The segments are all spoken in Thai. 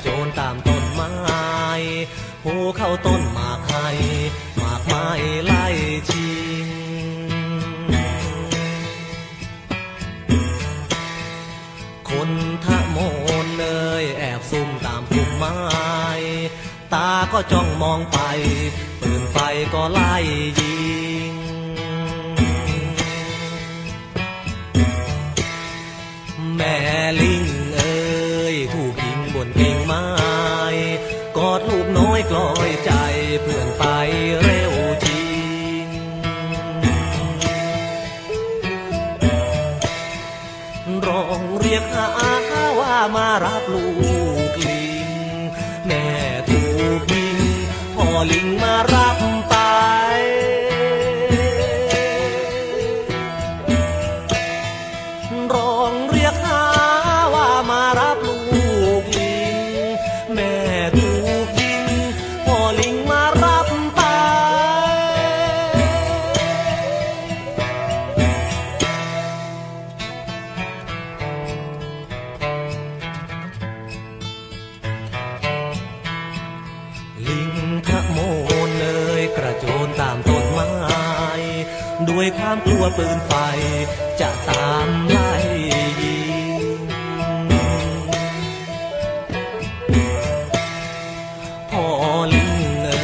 โจนตามต้นไม้ผู้เข้าต้นหมากไห้หมากไม้ไล่ชิงคนทะโมนเนยแอบซุ่มตามพุ่มไม้ ตาก็จ้องมองไปปืนไฟก็ไล่ยิ ลิงมารับไปร้องเรียกหาว่ามารับลูกลิง แม่ถูกยิงพ่อลิงมารับไป ลิง โจรตามต้นไม้ด้วยความกลัวปืนไฟ จะตามไล่ยิงพ่อลิงเอ้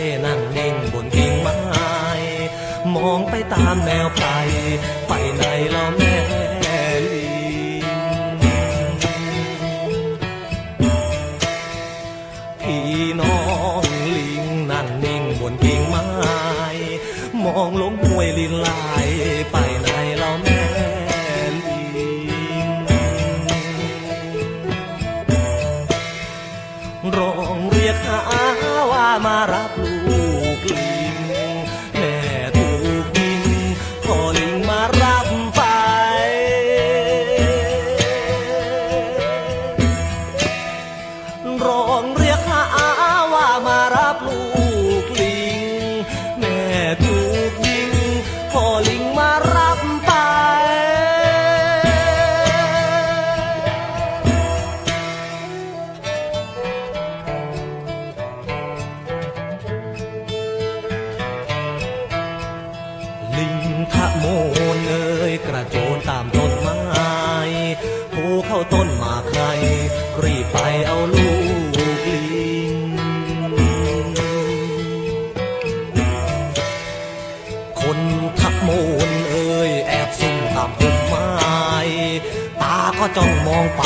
ยนั่งนิ่งบนกิ่งไม้ มองไปตามแนวไพรไปไหนแล้ว มองลงห้วยลินลายไปไหนเราแม่ลิงร้องเรียกหาว่ามารับ ยกระโจนตามต้นไม้ผูเข้าต้นมาใคร รีบไปเอาลูกลิง คนขโมนเอ้ยแอบซุ่มตามต้นไม้ ตาก็จ้องมองไป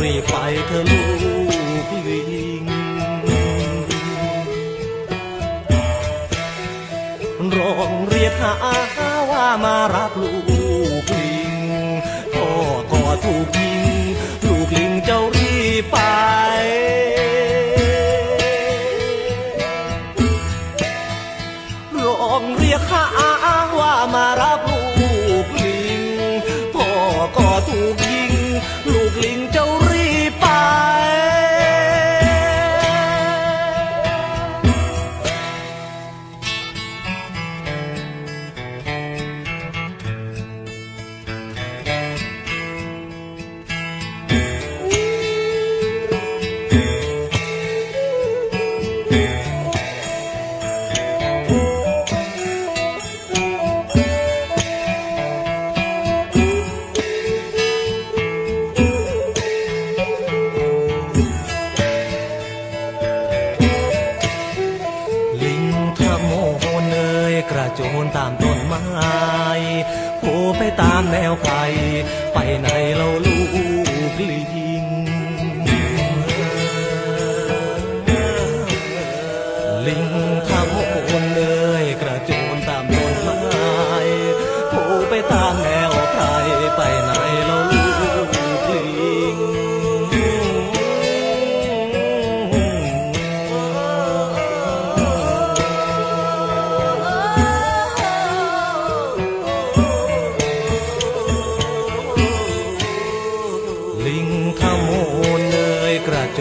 รีบไปเธอลูกลิงร้องเรียกหาว่ามารับลูกลิงพ่อก็ถูกยิง ลูกลิงเจ้ารีบไปร้องเรียกหาว่ามา โจรตามต้นไม้ผู้ไปตามแนวใครไปไหนเราลู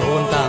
junta